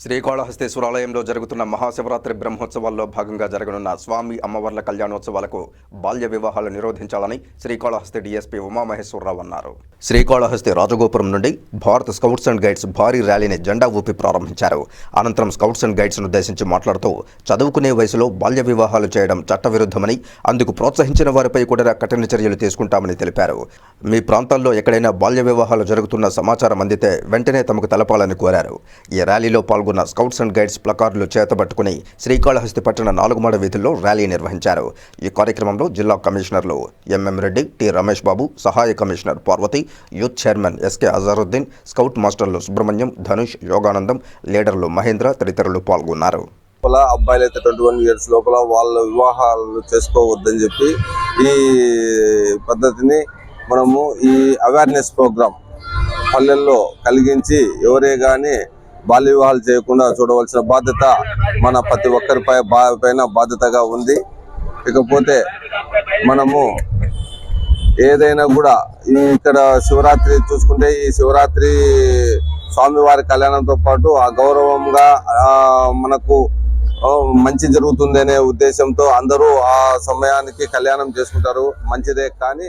శ్రీకాళహస్తేశ్వరాలయంలో జరుగుతున్న మహాశివరాత్రి బ్రహ్మోత్సవాల్లో భాగంగా జరగనున్న స్వామి అమ్మవార్ల కళ్యాణోత్సవాలకు బాల్య వివాహాలు నిరోధించాలని శ్రీకాళహస్తి డీఎస్పీ ఉమామహేశ్వరరావు అన్నారు. శ్రీకాళహస్తి రాజగోపురం నుండి భారత స్కౌట్స్ అండ్ గైడ్స్ భారీ ర్యాలీని జెండా ఊపి ప్రారంభించారు. అనంతరం స్కౌట్స్ అండ్ గైడ్స్ను ఉద్దేశించి మాట్లాడుతూ చదువుకునే వయసులో బాల్య వివాహాలు చేయడం చట్టవిరుద్ధమని అందుకు ప్రోత్సహించిన వారిపై కూడా కఠిన చర్యలు తీసుకుంటామని తెలిపారు. మీ ప్రాంతాల్లో ఎక్కడైనా బాల్య వివాహాలు జరుగుతున్న సమాచారం అందితే వెంటనే తమకు తెలపాలని కోరారు. ఈ ర్యాలీలో పాల్గొన్న స్కౌట్స్ అండ్ గైడ్స్ ప్లకార్డులు చేతబట్టుకుని శ్రీకాళహస్తి పట్టణ నాలుగుమాడ వీధుల్లో ర్యాలీ నిర్వహించారు. ఈ కార్యక్రమంలో జిల్లా కమిషనర్లు ఎంఎం రెడ్డి టి రమేష్ బాబు సహాయ commissioner Parvathi youth chairman SK Azharuddin scout మాస్టర్లు సుబ్రహ్మణ్యం ధనుష్ యోగానందం లీడర్లు మహేంద్ర తదితరులు పాల్గొన్నారు. లోపల అబ్బాయిలు అయితే ట్వంటీ వన్ ఇయర్స్ లోపల వాళ్ళ వివాహాలు చేసుకోవద్దని చెప్పి ఈ పద్ధతిని మనము ఈ అవేర్నెస్ ప్రోగ్రామ్ పల్లెల్లో కలిగించి ఎవరే కానీ బాల్య వివాహాలు చేయకుండా చూడవలసిన బాధ్యత మన ప్రతి ఒక్కరిపై బా- పైన బాధ్యతగా ఉంది. ఇకపోతే మనము ఏదైనా కూడా ఇక్కడ శివరాత్రి చూసుకుంటే ఈ శివరాత్రి స్వామివారి కళ్యాణంతో పాటు ఆ గౌరవంగా మనకు మంచి జరుగుతుంది అనే ఉద్దేశంతో అందరూ ఆ సమయానికి కళ్యాణం చేసుకుంటారు. మంచిదే కానీ